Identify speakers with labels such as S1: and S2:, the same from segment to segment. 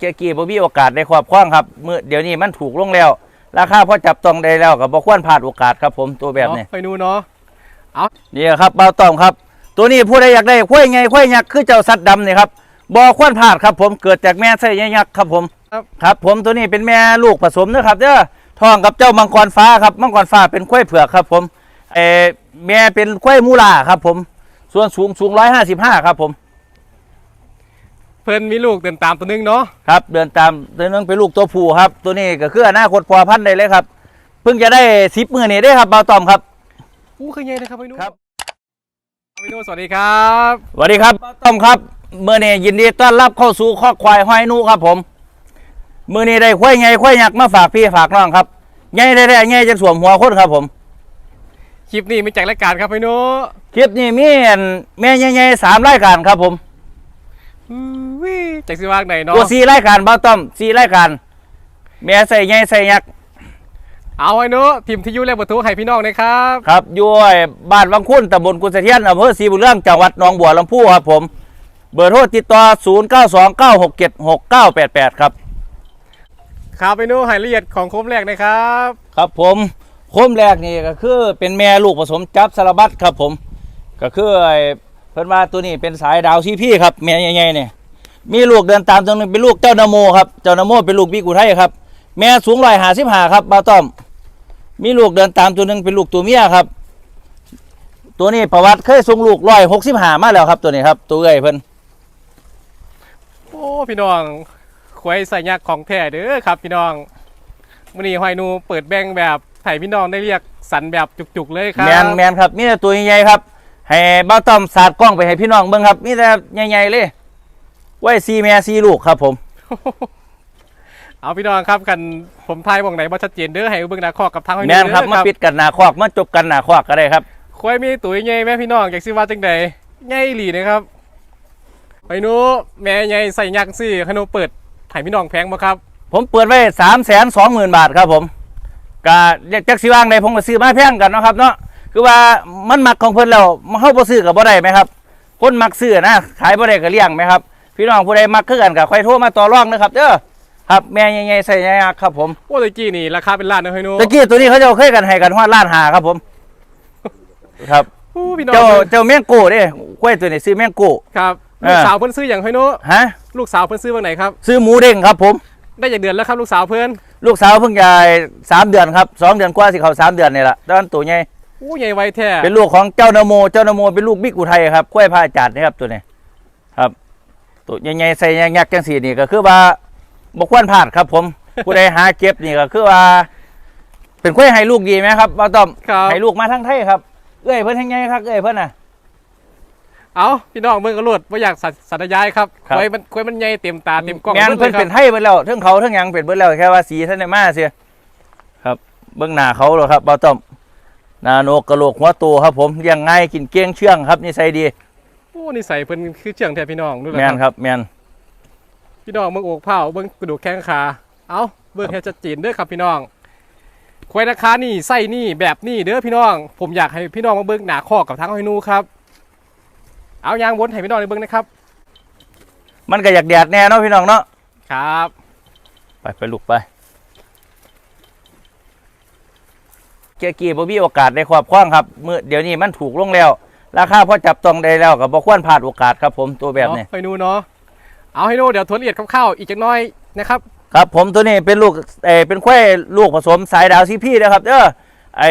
S1: เกียร์กีบ่มีโอกาสได้ครอบครองครับมือเดี๋ยวนี้มันถูกลงแล้ว ราคาพอจับต้องได้แล้วก็บ่ควรพลาดโอกาสครับผมตัวแบบนี้
S2: เนาะไปนูเนาะ
S1: นี่ครับเบาต้อมครับ ตัวนี้ผู้ใดอยากได้ควายไงควายยักษ์คือเจ้าสัตว์ดำนี่ครับบ่ควรพลาดครับผมเกิดจากแม่ไส้ยักษ์ครับผม
S2: ครับ
S1: ครับผมตัวนี้เป็นแม่ลูกผสมนะครับเด้อทองกับเจ้ามังกรฟ้าครับมังกรฟ้าเป็นควายเผือกครับผมเออแม่เป็นควายมูลาครับผม ส่วนสูงสูง155ครับผม
S2: เพิ่นมีลูกเดินตามตัวหนึงเนาะ
S1: ครับเดินตามตัวนึงเป็นลูกตัวผู้ครับ ตัวนี้ก็คืออนาคตพอพันธุ์ได้เลยครับ เพิ่งจะได้สิบมือนี่ได้ครับเบาตอมครับ
S2: อู้เคยใหญ่นะครับไปนู
S1: ครับ
S2: ไปนูสวัสดีครับ
S1: สวัสดีครับเบาตอมครับเมื่อนี้ยินดีต้อนรับเข้าสู่ข้อควายห้อยนูครับผมมือนี้ได้ควายไงควายยักษ์มาฝากพี่ฝากน้องครับไงได้ได้ไงจะสวมหัวคนครับผม
S2: คลิปนี้มีจากรายการครับไปนู
S1: คลิปนี้มีอันแม่ใหญ่ๆสามรายการครับผม
S2: อู้ วิจากสิวางไหนเนาะ
S1: ตัวสี่รายการเบาตอมสี่รายการแม่ใส่ไงใส่ยักษ์
S2: เอาไว้นูทีมที่อยุ่แลกประตูให้พี่น้องนะครับ
S1: ครับอยู่ไอ้บ้านวังคุ้นตำบลกุนเสถียรอำเภอศรีบุญเรื่องจังหวัดหนองบัวลำพูครับผม เบอร์โทรติดต่อ 0929676988 ครับ
S2: ครับไปนูให้ละเอียดของโค้มแรกนะครับ
S1: ครับผมโคมแรกนี่ก็คือเป็นแม่ลูกผสมจับสารบัตครับผม ก็คือไอ้เพิ่นว่าตัวนี้เป็นสายดาวซีพี่ครับแม่ใหญ่ๆเนี่ย มีลูกเดินตามตัวหนึงเป็นลูกเจ้านโมครับเจ้านโมเป็นลูกบิ๊กอุทัยครับ แม่สูงร้อยหาสิบห้าครับบ้าวต้อม มีลูกเดินตามตัวหนึงเป็นลูกตัวเมียครับ ตัวนี้ประวัติเคยส่งลูกร้อยหกสิบห้ามาแล้วครับ ตัวนี้ครับตัวเอ้ยเพิ่น
S2: โอ้พี่น้องควายใส่ยักษ์ของแท้เด้อครับ พี่น้องวันนี้หอยนูเปิดแบ่งแบบไถพี่น้องได้เรียกสันแบบจุกๆเลยครับ
S1: แมนแมนครับมีแต่ตัวใหญ่ๆครับให้บ้าวต้อมสาดกล้องไปให้พี่น้องเบิ่งครับมีแต่ใหญ่ๆเลย ไว้ซีแม่ซีลูกครับผม
S2: เอาพี่น้องครับกันผมทายมองไหนบ่ชัดเจนเด้อให้เบิ่งหน้าคอกกับทางหอยนู
S1: แมนครับ
S2: เด้อ
S1: มาปิดกันหนาคอกมาจบกันหนาคอกก็ได้ครับ
S2: ควายมีตุ๋ยใหญ่แม่พี่น้องอยากสิว่าจังใดใหญ่อีหลีนะครับหอยนูแม่ใหญ่ใส่ยักษ์สิหอยนูเปิดไถพี่น้องแพงบ่ครับ
S1: ผมเปิดไว้สามแสนสองหมื่นบาทครับผมกะเรียกจักสิว่างใดผมก็ซื้อมาแพงกันเนาะครับเนาะคือว่ามันมักของเพิ่นแล้วมาเฮาบ่ซื้อกับบ่ได้ไหมครับ คนมักซื้อนะขายบ่ได้ก็เลี้ยงไหมครับ พี่น้องผู้ใดมักคือกันก็ค่อยโทรมาต่อรองนะครับเด้อครับแม่ใหญ่ๆใส่ใหญ่ๆครับผม
S2: โอ้ตะกี้นี่ราคาเป็นล้านนะหอยนู
S1: ตะกี้ตัวนี้เขาจะเอาเคยกันให้กันฮอดล้านหาครับผม ครับ
S2: โอ้พี่น้อง
S1: เจ้าเจ้าแมงโก้เด้กล้วยตัวนี้ซื้อแมงโก้
S2: ครับ
S1: เออ
S2: ลูกสาวเพิ่นซื้ออย่างหอยนู
S1: ฮะ
S2: ลูกสาวเพิ่นซื้อวันไหนครับ
S1: ซื้อหมูเด้งครับผม
S2: ได้จากเดือนแล้วครับลูกสาวเพิ่น
S1: ลูกสาวเพิ่งจะสามเดือนครับสองเดือนกว่าสิเขาสามเดือนนี่แหละตอนตัวใหญ่
S2: โอ้ใหญ่ไวแท้
S1: เป็นลูกของเจ้านโม เจ้านโมเป็นลูกบิ๊กอุทัยครับกล้วยพระอาจารย์นะครับตัวนี้ครับ ตัวใหญ่ๆใส่ยักษ์จังสีนี่ก็คือว่าบกควรพลาดครับผม ผู้ใดหาเก็บนี่ก็คือว่า เป็นกล้วยให้ลูกดีไหมครับว่าต้อม
S2: ครับ
S1: ให้ลูกมาทั้งไทยครับ เอ้ยเพิ่นทั้งไงครับเอ้ยเพิ่นน่ะ
S2: เอาพี่น้องเบิ่งกระโดดบ่อยากสัตสัตยายครับ
S1: ครับ
S2: ควายมันควายมันใหญ่เต็มตาเต็มกล้อง
S1: แม่น
S2: หมดล
S1: เพิ่
S2: ย
S1: น
S2: ครับ
S1: เป็นไทยเบิ่แล้วเทั้งเขาเทั้งหยังเป็นเบิ่แล้วแค่ว่าสีท่านได้มาเสียครับ เบิ่งหน้าเขาเลยครับบ่ต้อมหน้าโหนกกระโหลกหัวโตครับผมเลี้ยงง่ายกินเกี้ยงเชื่องครับนิสัยดี
S2: โอ้นิสัยเพิ่นคือเชื่องแท้พี่น้องดู
S1: แม่น
S2: นะ
S1: ครับแม่น
S2: พี่น้องเบิ่งอกเผาเบิ่งกระดูกแข้งขาเอาเบิ่งให้ชัดเจนเด้อครับพี่น้องควายราคานี่ไส้นี่แบบนี่เด้อพี่น้อง ผมอยากให้พี่น้องมาเบิ่งหน้าคอกกับทางหอยนูครับ เอายางวนให้พี่น้องได้เบิ่งนะครับ
S1: มันก็อยากแดดแน่เนาะพี่น้องเนาะ
S2: ครับ
S1: ไปไปลูกไปเกียร์กีบ่มีโอกาสได้ครอบครองครับ มือเดี๋ยวนี้มันถูกลงแล้ว ราคาพอจับต้องได้แล้วก็บ่ควรพลาดโอกาสครับผมตัวแบบนี้
S2: เนาะหอยนูเนาะเอาให้นูเดี๋ยวทวนละเอียดคร่าวๆอีกจักหน้อยนะครับ
S1: ครับผมตัวนี้เป็นลูกเออเป็นควายลูกผสมสายดาวซีพี่นะครับเด้อไอ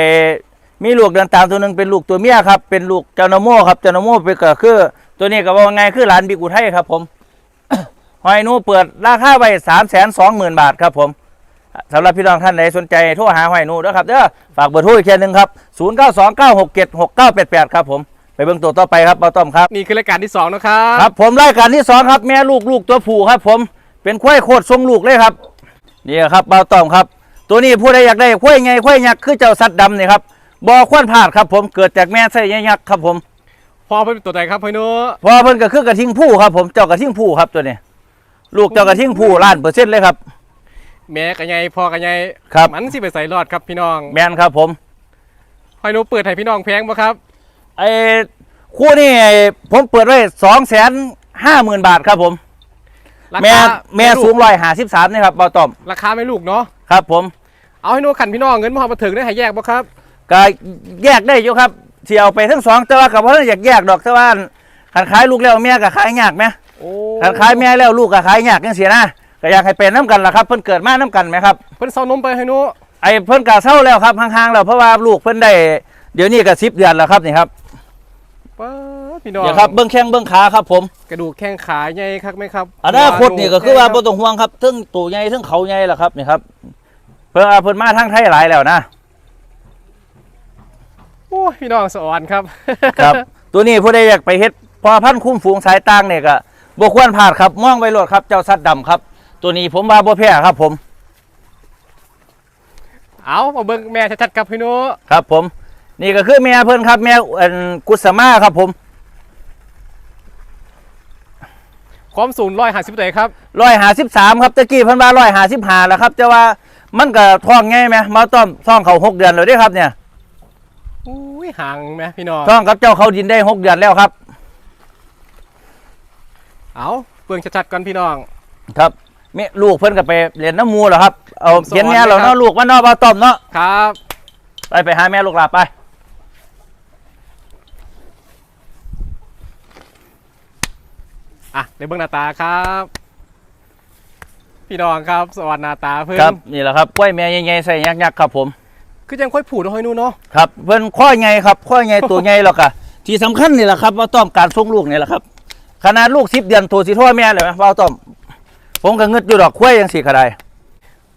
S1: มีลูกเดินตามตัวหนึงเป็นลูกตัวเมียครับเป็นลูกเจ้าโนโมครับเจ้าโนโมเป็นก็คือ ตัวนี้ก็ว่าไงคือหลานบิกุไทยครับผมหอยหนูเปิดราคาไว้สามแสนสองหมื่นบาทครับผมสำหรับพี่น้องท่านใดสนใจโทรหาหอยหนูด้วยครับเด้อฝากเบอร์โทรอีกแค่หนึ่งครับศูนย์เก้าสองเก้าหกเจ็ดหกเก้าแปดแปดครับผม ไปเบิ่งตัวต่อไปครับเบาต้อมครับ
S2: นี่คือรายการที่สองนะครับ
S1: ครับ ผมรายการที่สองครับแม่ลูกลูกตัวผู้ครับ ผมเป็นควายโคตรทรงลูกเลยครับนี่ครับเบาต้อมครับ ตัวนี้ผู้ใดอยากได้ควายไงควายยักษ์คือเจ้าสัตว์ดำนี่ครับบอควรพลาดครับ ผมเกิดจากแม่ไส้ยักษ์ครับผม
S2: พอเป็นตัวใดครับหอยนู
S1: พอเพิ่นก็คือกระทิงผู้ครับ ผมเจ้ากระทิงผู้ครับตัวนี้ลูกเจ้ากระทิงผู้ล้านเปอร์เซ็นต์เลยครับ
S2: แม่กับยายพ่อกับยาย
S1: ครับ
S2: มันสิไปใส่รอดครับพี่น้อง
S1: แมนครับผม
S2: หอยนูเปิดให้พี่น้องแพงบ่ครับ
S1: ไอ้คู่นี่ผมเปิดไว้สองแสนห้าหมื่นบาทครับผม
S2: รา
S1: แม่
S2: คา
S1: แม่
S2: ลูก
S1: สูงร้อยหาสิบสามนี่ครับเบาต้อม
S2: ราคาไม่ลูกเนาะ
S1: ครับ ผม
S2: เอาให้หนูขันพี่น้องเงินมามาถึงได้หายแยกบ่ครับ
S1: ก็แยกได้อยู่ครับเที่ยวไปทั้งสองแต่ว่ากับว่าอยากแยกดอกแต่ว่าขันขายลูกแล้วแม่ก็ขายยากไหม
S2: โอ้
S1: ขันขายแม่แล้วลูกก็ขายยากจังเสียนะก็อยากให้เป็นน้ำกันล่ะครับเพิ่นเกิดมาน้ำกันไหมครับ
S2: เพิ่นเซานมไปให้หนู
S1: ไอ้เพิ่นก็เศร้าแล้วครับห่างๆแล้วเพราะว่าลูกเพิ่นได้เดี๋ยวนี้ก็สิบเดือนแล้วครับนี่ครับ
S2: ป้าดพี่น้อง
S1: เดี๋ยวครับเบื้องแข้งเบื้องขาครับ ผม
S2: กระดูกแข้งขาใหญ่คักไหมครับ
S1: อนาคตนี่ก็คือว่าบ่
S2: หัว
S1: ต้องห่วงครับทั้งตัวใหญ่ทั้งเขาใหญ่ล่ะครับนี่ครับ เพิ่นเอาเพิ่นมาทางไทยหลายแล้วนะ
S2: โอ้ยพี่น้องสะอ่อนครับ
S1: ครับ ตัวนี้ผู้ใดอยากไปเฮ็ดพอพันธุ์คุ้มฝูงสายต่างเนี่ยก็บ่ควรพลาดครับมองไว้โลดครับ เจ้าสัตว์ดำครับ ตัวนี้ผมว่าบ่แพ้ครับผม
S2: เอามาเบิ่งแม่ชัดๆครับพี่หนู
S1: ครับผม นี่ก็คือแม่เพิ่นครับ แม่เอิ่นกุสมาครับผม
S2: ความสูงร้อยห้าสิบเท่าไหร่ครับ
S1: 153ครับตะกี้เพิ่นว่า155แล้วครับแต่ว่ามันก็ท้องไงไหมมาต้อมท้องเขาหกเดือนแล้วเด้ครับเนี่ย
S2: อุ้ยห่างไหมพี่น้อง
S1: ท้องกับเจ้าเขาดินได้หกเดือนแล้วครับ
S2: เอาเบิ่งชัดๆก่อนพี่น้อง
S1: ครับแม่ลูกเพิ่นก็ไปเรียนน้ำมูแล้วครับเอา
S2: ผมสอน
S1: เขียนแม่เรา
S2: เลยครั
S1: เนาะ
S2: บ
S1: ลูกมันเนาะบ่ต้อมเนาะ
S2: ครับ
S1: ไปไปหาแม่ลูกหลาไป
S2: อะเดี๋ยวเบิ่งหน้าตาครับ พี่น้องครับสวัสดีหน้าตาเพิ่น
S1: ครับนี่แหละครับกล้วยแม่ใหญ่ๆใส่ยักษ์ๆครับผม
S2: คือยังค่อยผูดเอาให้หนูเนาะ
S1: ครับเพิ่นข้อใหญ่ครับข้อใหญ่ตัวใหญ่แล้วก็ที่สำคัญนี่แหละครับว่าต้อมการส่งลูกนี่แหละครับ ขนาดลูก10เดือนตัวสิโทษแม่เลยไหมว่าต้อมผมก็งึดอยู่ดอกกล้วยจังซี่ก็ได้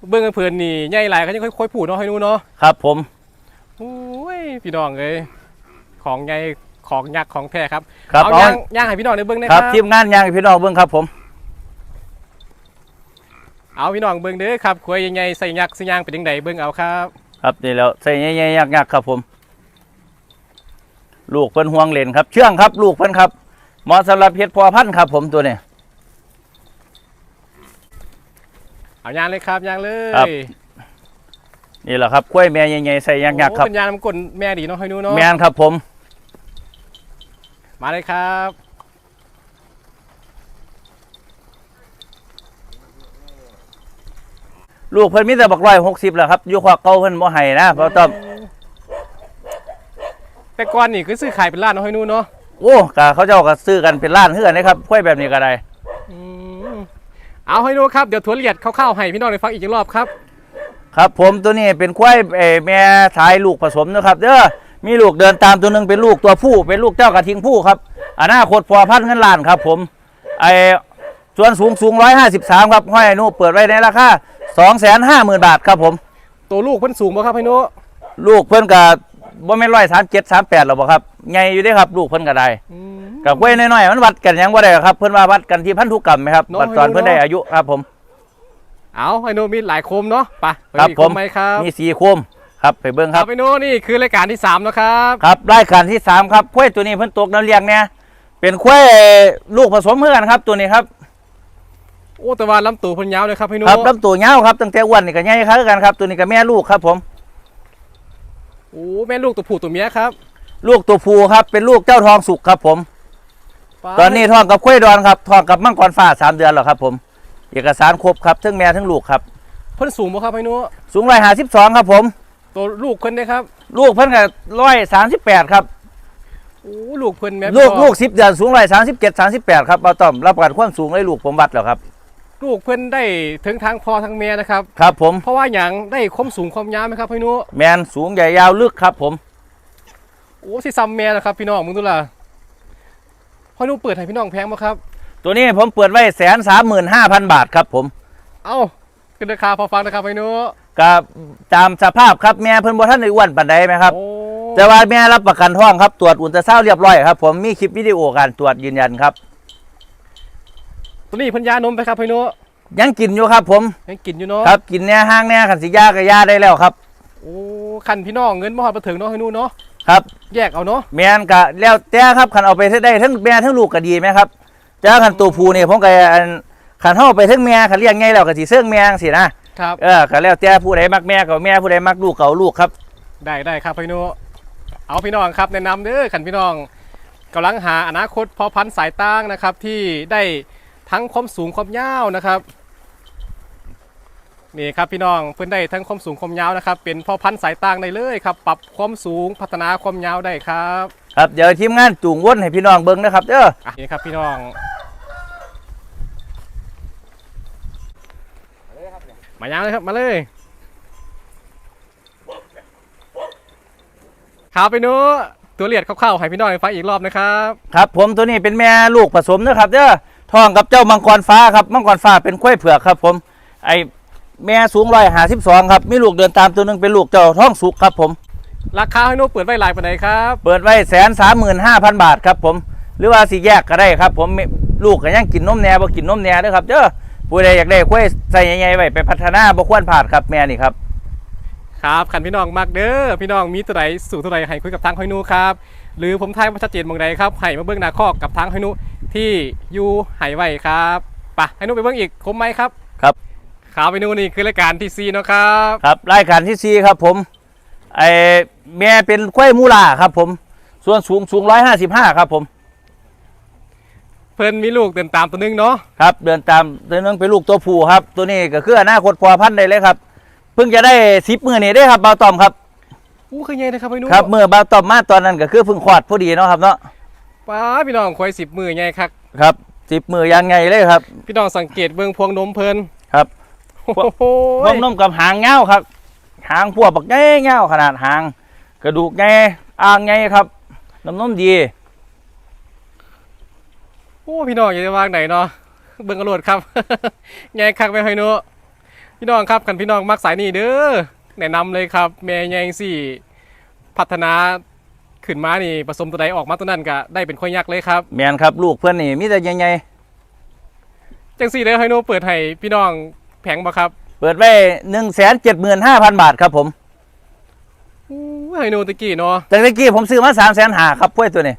S2: เบิ่งกันเพิ่นนี่ใหญ่หลายก็ยังค่อยๆผูดเอาให้หนูเนาะ
S1: ครับ ผม
S2: โอ้ยพี่น้องเอ้ยของใหญ่ ของยักษ์ของแท้ครับ
S1: ครับ
S2: เอา
S1: เอา
S2: ย่างย่างให้พี่น้องได้เบิ่งได้
S1: ค
S2: ค
S1: รั
S2: รั
S1: บบทีมงานยางให้พี่น้องเบิ่งครับผม
S2: เอาพี่น้องเบิ่งเด้อครับควยใหญ่ๆใส่ยักษ์ใส่ย่างเป็นจังไดเบิ่งเอาครับ
S1: ครับนี่แล้วใส่ใหญ่ๆยักษ์ๆครับผม ลูกเพิ่นห่วงเล่นครับ เชื่องครับ ลูกเพิ่นครับเหมาะสำหรับเฮ็ดพอพันธุ์ครับ ผมตัวนี้
S2: เอาย่างเลยครับย่างเลย
S1: ครับนี่แหละครับกล้วยแม่ใหญ่ๆใส่ยักษ์ๆครับ
S2: โอ้เป็นยางน้ำกลนแม่ดีเนาะให้หนูเนาะ
S1: แม่นครับผม
S2: มาเลยครับ
S1: ลูกเพิ่นมีแต่บักร้อยหกสิบแหละครับอยู่ขวาเก่าเพิ่นบ่ให้นะเพราะต้อม
S2: แต่ก่อนนี่คือซื้อขายเป็นร้านเนาะให้หนูเนาะ
S1: โอ้กะเขาเจ้าก็ซื้อกันเป็นล้านเฮือนนะครับกล้วยแบบนี้ก็ได้
S2: อืมเอาให้หนูครับเดี๋ยวทวนละเอียดคร่าวๆให้พี่น้องได้ฟังอีกรอบครับ
S1: ครับผมตัวนี้เป็นควายเอ่อแม่ทายลูกผสมนะครับเด้อ มีลูกเดินตามตัวหนึงเป็นลูกตัวผู้เป็นลูกเจ้ากระทิงผู้ครับอนาคตพอพันเงินล้านครับ ผมไอ้ส่วนสูงสูง153ครับห้อยอนุเปิดไว้ในราคา250,000บาทครับผม
S2: ตัวลูกเพิ่นสูงบ่ครับให้หนู
S1: ลูกเพิ่นก็บ่แม่น137 38หรอกบ่ครับใหญ่อยู่เด้ครับ ลูกเพิ่นก็ได้
S2: อืม
S1: กับกล้วยน้อยๆมันวัดกันหยังบ่ได้หรอกครับ เพิ่นว่าวัดกันที่พันธุกรรมไหมครับ
S2: น้อย
S1: วัดตอน
S2: น้อย
S1: เพิ่นได้อายุครับผม
S2: เอาให้หนูมีหลายโคมเนาะไปไป
S1: ครับ
S2: อีก
S1: ผม
S2: โคไหมครับ
S1: มีสีโคม ครับไปเบิ่งค
S2: ค
S1: รั
S2: รับบ ไปหนูนี่คือรายการที่สามแล้วครับ
S1: ครับรายการที่สามครับกล้วยตัวนี้เพิ่นตกน้ำเลี้ยงเนี่ยเป็นกล้วยลูกผสมเพื่อนครับตัวนี้ครับ
S2: โอ้แต่ว่าลำตัวเพิ่นยาวเลยครับให้หนู
S1: ครับลำตัวยาวครับตั้งแต่อ้วนนี่ก็ใหญ่ครับกันครับ ตัวนี้ก็แม่ลูกครับผม
S2: โอ้แม่ลูกตัวผู้ตัวเมียครับ
S1: ลูกตัวผู้ครับเป็นลูกเจ้าทองสุกครับผม
S2: ป๊า
S1: ตอนนี้ท้องกับกล้วยดอนครับท้องกับมังกรฟ้าสามเดือนแล้วครับผม เอกสารครบครับทั้งแม่ทั้งลูกครับ
S2: เพิ่นสูงบ่ครับให้หนู
S1: สูงร้อยห้าสิบสองครับผม
S2: ตัวลูกเพิ่นได้ครับ
S1: ลูกเพิ่นก็ร้อยสามสิบแปดครับ
S2: โอ้ลูกเพิ่นแม่
S1: ลูก
S2: พี่น้อง
S1: ลูกสิบเดือนสูงร้อยสามสิบเจ็ดสามสิบแปดครับเอาต้อมรับประกันความสูงให้ลูกผมวัดแล้วครับ
S2: ลูกเพิ่นได้ถึงทางพ่อทางแม่นะครับ
S1: ครับผม
S2: เพราะว่าหยังได้ความสูงความยาวไหมครับให้หนู
S1: แมนสูงใหญ่ยาวลึกครับ ผม
S2: โอ้สิซ้ำแม่นะครับ พี่น้องมึงดูล่ะพ่อหนูเปิดให้พี่น้องแพงบ่ครับ
S1: ตัวนี้ผมเปิดไว้แสนสามหมื่นห้าพันบาทครับผม
S2: เอ้าขึ้นราคาพอฟังนะครับให้หนู
S1: ก็ตามสภาพครับแม่เพิ่นบ่ทันได้อ้วนปานใดไหมครับ
S2: โอ้
S1: แต่ว่าแม่รับประกันท้องครับตรวจอุลตราซาวด์เรียบร้อยครับ ผมมีคลิปวิดีโอการตรวจยืนยันครับ
S2: ตัวนี้เพิ่นยานมไปครับให้หนู
S1: ยังกินอยู่ครับ ผม
S2: ยังกินอยู่เนาะ
S1: ครับกินแน่ห้างแน่ขันสิยาก็ยาได้แล้วครับ
S2: โอ้คันพี่น้องเงินบ่ฮอดบ่ถึงเนาะให้หนูเนาะ
S1: ครับ
S2: แยกเอาเนาะ
S1: แม่นก็แล้วแต่ครับขันเอาไปได้ทั้งแม่ทั้งลูกก็ดีไหมครับแต่ขันตัวผู้นี่ผมก็อันขันเฮาไปทั้งแม่ขันเลี้ยงไงแล้วก็สิเสื่องแม่จังซี่นะ ครับ เออก็แล้วแต่ผู้ใดมักแม่ก็แม่ผู้ใดมักลูกก็เอาลูกครับ
S2: ได้ได้ครับพี่หนูเอาพี่น้องครับแนะนำเด้อคันพี่น้องกำลังหาอนาคตพอพันธุ์สายต่างนะครับ ที่ได้ทั้งความสูงความยาวนะครับนี่ครับพี่น้องเพื่อนได้ทั้งความสูงความยาวนะครับ เป็นพ่อพันธุ์สายต่างได้เลยครับ ปรับความสูงพัฒนาความยาวได้ครับ
S1: ครับเดี๋ยวทีมงานจูงวนให้พี่น้องเบิ่งนะครับเด้อ
S2: อะนี่ครับพี่น้อง มายาวเลยครับ มาเลยครับไปนู้ตัวเลียดคร่าวๆให้พี่น้องได้ฟังอีกรอบนะครับ
S1: ครับผมตัวนี้เป็นแม่ลูกผสมนะครับเด้อทองกับเจ้ามังกรฟ้าครับมังกรฟ้าเป็นควายเผือกครับ ผม ไอแม่สูงร้อยหาสิบสองครับมีลูกเดินตามตัวหนึงเป็นลูกเจ้าท้องสุกครับ ผม
S2: ราคาให้นู้เปิดไว้หลายปานใดครับ
S1: เปิดไว้แสนสามหมื่นห้าพันบาทครับผม หรือว่าสิแยกก็ได้ครับ ผมลูกก็ยังกินนมแหน่บ่กินนมแหน่เด้อครับเด้อ ผู้ใดอยากได้ควายใส่ใหญ่ๆไว้ไปพัฒนาบ่ควรพลาดครับแม่นี่ครับ
S2: ครับขันพี่น้องมากเด้อพี่น้องมีตัวใดสู่ตัวใดให้คุยกับทางหอยนูครับหรือผมทายมาชัดเจนเมืองใดครับให้มาเบิ้งหน้าคอกกับทางหอยนูที่อยู่ไหไว้ครับไปะให้นูไปเบิ้งอีกคมไหมครับ
S1: ครับ
S2: ครับไปนูนี่คือรายการที่ซีเนาะครับ
S1: ครับรายการที่สี่ครับผมไอแม่เป็นควายมูลาครับผม ส่วนสูงสูงร้อยห้าสิบห้าครับผม
S2: เพิ่นมีลูกเดินตามตัวหนึงเนาะ
S1: ครับเดินตามตัวนึงเป็นลูกตัวผู้ครับ ตัวนี้ก็คืออนาคตพอพันธุ์ได้เลยครับ เพิ่งจะได้สิบมือนี่ได้ครับเบาตอมครับ
S2: อู้คือไงนะครับหอยนู
S1: ครับเมื่อเบาตอมมาตอนนั้นก็คือเพิ่งคลอดพอดีเนาะครับเนาะ
S2: ป้าพี่น้องควายสิบมือไงครับ
S1: ครับสิบมือยังไงเลยครับ
S2: พี่น้องสังเกตเบิ้งพวงนมเพิ่น
S1: ครับ
S2: โอ้โห
S1: พวกนมกับหางเงาวครับ หางพวกบักใหญ่เงาวขนาดหาง กระดูกใหญ่อ่างใหญ่ครับน้ำนมดี
S2: โอ้พี่น้องอย่าได้วางไหนเนาะเบิ้งกระโดดครับไงคักแม่หอยนูพี่น้องครับกันพี่น้องมักสายนี่เด้อแนะนำเลยครับแม่แยงสี่ พัฒนาขึ้นมานี่ผสมตัวใดออกมาตัวนั้นก็ได้เป็นข้อยยักษ์เลยครับ
S1: แมนครับลูกเพื่อนนี่มีแต่ใหญ่
S2: จังสี่เลยให้โนเปิดให้พี่น้องแผงบ่ครับ
S1: ๆเปิดไว้หนึ่งแสนเจ็ดหมื่นห้าพันบาทครับผม
S2: อู้ให้โนตะกี้เนาะ
S1: แต่ตะกี้ผมซื้อมาสามแสนหาครับพวกตัวนี้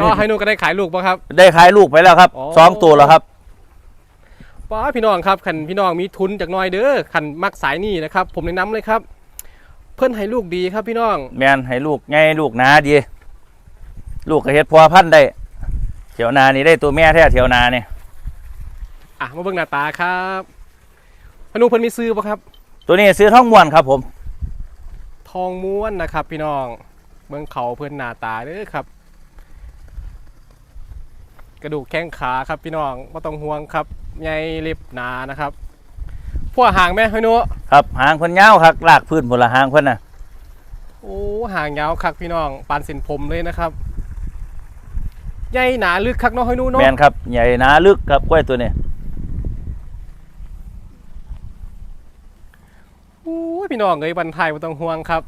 S2: ก็ให้โนก็ได้ขายลูกบ่ครับ
S1: ได้ขายลูกไปแล้วครับ
S2: อ๋อ
S1: สองตัวแล้วครับ
S2: ป้าพี่น้องครับคันพี่น้องมีทุนจากหน้อยเด้อคันมักสายนี่นะครับ ผมแนะนำเลยครับ เพื่อนให้ลูกดีครับพี่น้อง
S1: แมนให้ลูกไงลูกหนาดี ลูกก็เฮ็ดพอพันธุ์ได้เถียวนานี่ได้ตัวแม่แท้เถียวนาเนี่ย
S2: อะมาเบิ่งหน้าตาครับพนุเพิ่นมีซื้อบ่ครับ
S1: ตัวนี้ซื้อท่องม้วนครับผม
S2: ทองม้วนนะครับ พี่น้องเบิ่งเขาเพิ่นหน้าตาเด้อครับ กระดูกแข้งขาครับพี่น้องไม่ต้องห่วงครับใหญ่เล็บหนานะครับพวกหางแม่ให้หนู
S1: ครับหางเพิ่นยาวครับลากพื้นพนละหางเพิ่นน่ะ
S2: โอ้หางยาวคักพี่น้องปานเส้นผมเลยนะครับใหญ่หนาลึกคักเน้องให้หนูเนาะ
S1: แมนครับใหญ่หนาลึกครับกล้วยตัวนี้
S2: โอ้ยพี่น้องเอ้ยบันทายไม่ต้องห่วงครับ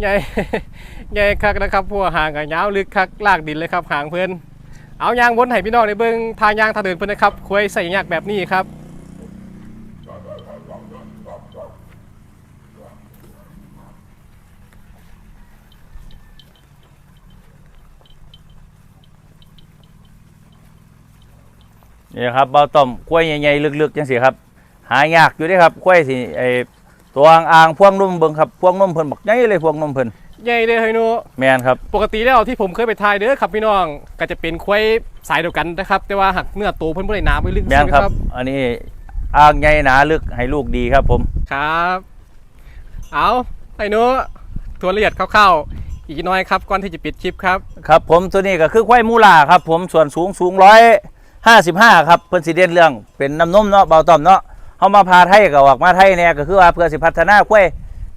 S2: ใหญ่ใหญ่คักนะครับพวกหางกับยาวลึกคักลากดินเลยครับหางเพิ่น เอายางวนให้พี่น้องในเบิ้งทางยางทางเดินเพิ่นนะครับคุยใส่ยากแบบนี้ครับ
S1: นี่ครับเบาต้อมกล้วยใหญ่ๆลึกๆจังสิครับ หายากอยู่ด้ครับกล้วยสิไอตัวอ่างพวงนุ่มเบิ่งครับพวงนุ่มเพิ่นบักใหญ่เลยพวงนุ่มเพิ่น
S2: ใหญ่เลยให้หนู
S1: แมนครับ
S2: ปกติแล้วที่ผมเคยไปทายเด้อครับพี่น้องก็จะเป็นควายสายเดียวกันนะครับแต่ว่าหักเนื้อโตเพิ่นบ่ได้หนาไปลึก
S1: แมนครับ อันนี้อ่างใหญ่หนาลึกให้ลูกดีครับผม
S2: ครับ เอาไอ้หนูตัวละเอียดคร่าวๆอีกน้อยครับก่อนที่จะปิดคลิปครับ
S1: ครับผมตัวนี้ก็คือควายมูลาครับ ผมส่วนสูงสูงร้อยห้าสิบห้าครับเพิ่นสิเด่นเรื่องเป็นน้ำนมเนาะเบาต้อมเนาะเฮามาพาไทยก็ออกมาไทยเนี่ยก็คือว่าเพื่อสิพัฒนาควาย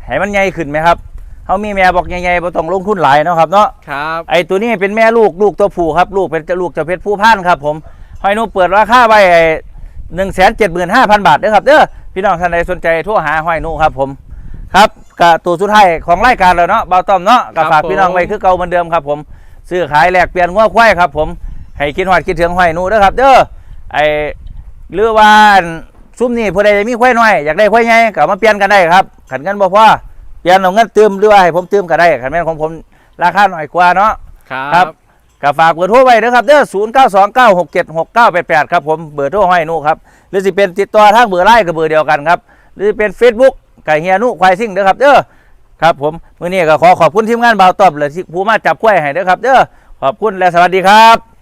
S1: ให้มันใหญ่ขึ้นไหมครับ เฮามีแม่บอกใหญ่ๆบ่ต้องลงทุนหลายเนาะครับเนาะ
S2: ครับ
S1: ไอตัวนี้เป็นแม่ลูกลูกตัวผู้ครับ ลูกเป็นลูกเจ้าเพชรผู้พันครับผมหอยนุเปิดราคาไว้หนึ่งแสนเจ็ดหมื่นห้าพันบาทเด้อครับเด้อพี่น้องท่านใดสนใจโทรหาหอยนุครับผมครับกับตัวสุดท้ายของรายการแล้วเนาะเบาต้อมเนาะกับฝากพี่น้องไว้คือเก่าเหมือนเดิมครับผมซื้อขายแลกเปลี่ยนงัวควายครับ ผมให้คิดหอดคิดถึงหอยนุเด้อครับเด้อไอหรือว่าซุ้มนี่ผู้ใดจะมีควายน้อยอยากได้ควายใหญ่ก็มาเปลี่ยนกันได้ครับขันเงินบ่พอ เปลี่ยนเอาเงินเติมหรือว่าให้ผมเติมก็ได้ขันแม่นของผมราคาหน่อยกว่าเนาะ
S2: ครั
S1: ครับบก็ฝากเบอร์โทรไว้นะครับเด้อ0 9 2 9 6 7 6 9 8 8ครับผมเบอร์โทรห้อยนุครับหรือสิเป็นติดต่อทางเบอร์ไลน์กับเบอร์เดียวกันครับหรือเป็น Facebook ไก่เฮียนุควายซิ่งเด้อครับเด้อครับผมมื้อนี้ก็ขอขอบคุณทีมงานบ่าวตอบเลยที่ผู้มาจับควายให้เด้อครับเด้อขอบคุณและสวัสดีครับ